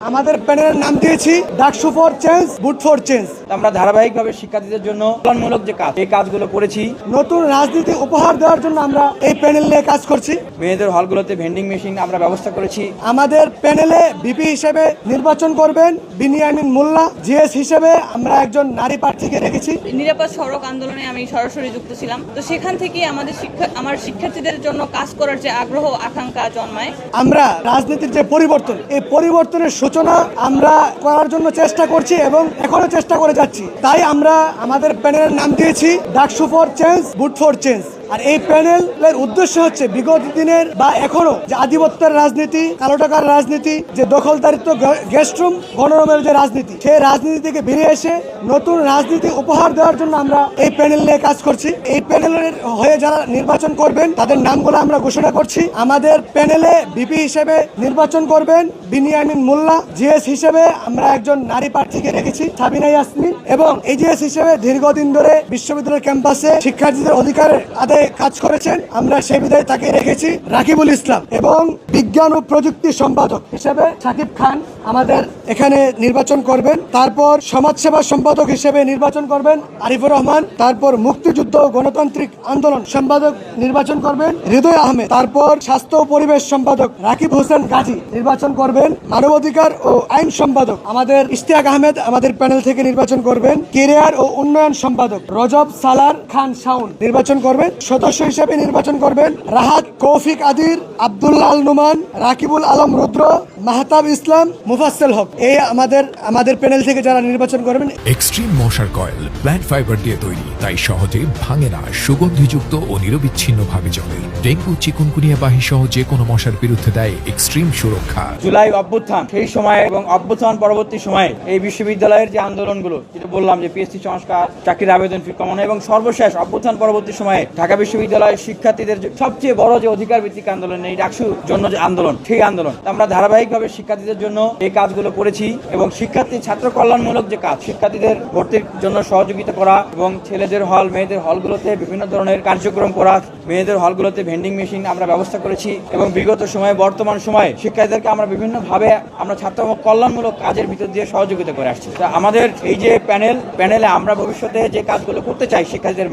আমাদের প্যানেলের নাম দিয়েছি DUCSU for change vote for change আমরা ধারাবাহিকভাবে শিক্ষার্থীদের জন্য কল্যাণমূলক যে কাজ এই কাজগুলো করেছি। নতুন রাজনীতি উপহার দেওয়ার জন্য আমরা এই প্যানেল নিয়ে কাজ করছি। মেয়েদের হলগুলোতে ভেন্ডিং মেশিন আমরা ব্যবস্থা করেছি। আমাদের প্যানেলে বিপি হিসেবে নির্বাচন করবেন বিনিয়ামিন মোল্লা জিএস হিসেবে আমরা একজন নারী প্রার্থীকে রেখেছি। নিরাপদ সড়ক আন্দোলনে আমি সরাসরি যুক্ত ছিলাম। তো সেখান থেকে আমাদের শিক্ষা আমার শিক্ষার্থীদের জন্য কাজ করার যে আগ্রহ আকাঙ্ক্ষা জন্মায়। আমরা রাজনীতির যে পরিবর্তন এই পরিবর্তনের সূচনা আমরা করার জন্য চেষ্টা করছি এবং এখনও চেষ্টা করে যাচ্ছি। তাই আমরা আমাদের প্যানেলের নাম দিয়েছি DUCSU for change vote for change আর এই প্যানেলের উদ্দেশ্য হচ্ছে বিগত দিনের বা এখনও যে আধিপত্যের রাজনীতি, কালো টাকার রাজনীতি, যে দখলদারিত্ব গেস্টরুম গণরমের যে রাজনীতি, সেই রাজনীতি থেকে বেরিয়ে এসে নতুন রাজনীতি উপহার দেওয়ার জন্য আমরা এই প্যানেল নিয়ে কাজ করছি। এই প্যানেলের হয়ে যারা নির্বাচন করবেন, তাদের নামগুলো আমরা ঘোষণা করছি। আমাদের প্যানেলে বিপি হিসেবে নির্বাচন করবেন বিনিয়ামিন মোল্লা, জিএস হিসেবে আমরা একজন নারী প্রার্থীকে রেখেছি, সাবিনা ইয়াসমিন এবং এজিএস হিসেবে দীর্ঘদিন ধরে বিশ্ববিদ্যালয় ক্যাম্পাসে শিক্ষার্থীদের অধিকারের আদায়ে কাজ করেছেন, আমরা সেই বিধায় তাকে রেখেছি রাকিবুল ইসলাম এবং বিজ্ঞান ও প্রযুক্তি সম্পাদক হিসেবে সাকিব খান আমাদের এখানে নির্বাচন করবেন, তারপর সমাজসেবা সম্পাদক হিসেবে নির্বাচন করবেন আরিফুর রহমান, তারপর মুক্তিযুদ্ধ ও গণতান্ত্রিক আন্দোলন সম্পাদক নির্বাচন করবেন হৃদয় আহমেদ, তারপর স্বাস্থ্য ও পরিবেশ সম্পাদক রাকিব হোসেন গাজী নির্বাচন করবেন, মানবাধিকার ও আইন সম্পাদক আমাদের ইশতিয়াক আহমেদ আমাদের প্যানেল থেকে নির্বাচন করবেন, কেরিয়ার ও উন্নয়ন সম্পাদক রজব সালার খান শাউন নির্বাচন করবেন সদস্য হিসেবে নির্বাচন করবেন রাহাত কৌফিক আদির আব্দুল্লাহ আল নুমান রাকিবুল আলম রুদ্র মাহতাব ইসলাম মুফাসেল হক। এই আমাদের আমাদের প্যানেল থেকে যারা নির্বাচন করবেন এক্সট্রিম মশার কয়েল প্ল্যান্ট ফাইবার দিয়ে তৈরি তাই সহজে ভাঙে না সুগন্ধিযুক্ত ও নিরবিচ্ছিন্ন ভাবে চলে ডেঙ্গু চিকুনকুনিয়া বাহি সহ যে কোনো মশার বিরুদ্ধে দেয় এক্সট্রিম সুরক্ষা। জুলাই অভ্যুত্থান সেই সময়ে এবং অভ্যুত্থান পরবর্তী সময়ে এই বিশ্ববিদ্যালয়ের যে আন্দোলনগুলো যেটা বললাম যে পিএসসি সংস্কার চাকরির আবেদন ফি কমানো এবং সর্বশেষ অভ্যুত্থান পরবর্তী সময়ে ঢাকা বিশ্ববিদ্যালয়ের শিক্ষার্থীদের সবচেয়ে বড় যে অধিকার ভিত্তিক আন্দোলন, এই ডাকসুর জন্য যে আন্দোলন, সেই আন্দোলন। আমরা ধারাবাহিকভাবে শিক্ষার্থীদের জন্য এই কাজগুলো করেছি এবং শিক্ষার্থী ছাত্র কল্যাণমূলক যে কাজ, শিক্ষার্থীদের ভর্তির জন্য সহযোগিতা করা এবং ছেলেদের হল, মেয়েদের হলগুলোতে বিভিন্ন ধরনের কার্যক্রম করা, মেয়েদের হলগুলোতে ভেন্ডিং মেশিন আমরা ব্যবস্থা করেছি এবং বিগত সময়ে, বর্তমান সময়ে শিক্ষার্থীদেরকে আমরা বিভিন্নভাবে আমরা ছাত্র কল্যাণমূলক কাজের ভিতর দিয়ে সহযোগিতা করে আসছি। আমাদের এই যে প্যানেল, প্যানেলে আমরা ভবিষ্যতে যে কাজগুলো করতে চাই শিক্ষার্থীদের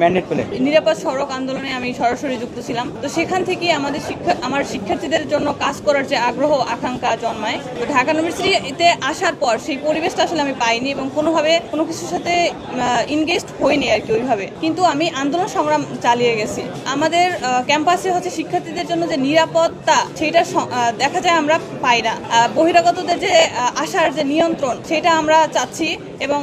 নিরাপদ সড়ক আন্দোলনে আমি সরাসরি যুক্ত ছিলাম। তো সেখান থেকে আমাদের শিক্ষা, আমার শিক্ষার্থীদের জন্য কাজ করার যে আগ্রহ আকাঙ্ক্ষা জন্মায়। তো ঢাকা ইউনিভার্সিটিতে আসার পর সেই পরিবেশটা আসলে আমি পাইনি এবং কোনোভাবে কোনো কিছুর সাথে ইনগেজড হইনি আর কি ওইভাবে। কিন্তু আমি আন্দোলন সংগ্রাম চালিয়ে গেছি। আমাদের ক্যাম্পাসে হচ্ছে শিক্ষার্থীদের জন্য যে নিরাপত্তা, সেটা দেখা যায় আমরা পাই না। বহিরাগতদের যে আসার যে নিয়ন্ত্রণ, সেটা আমরা চাচ্ছি এবং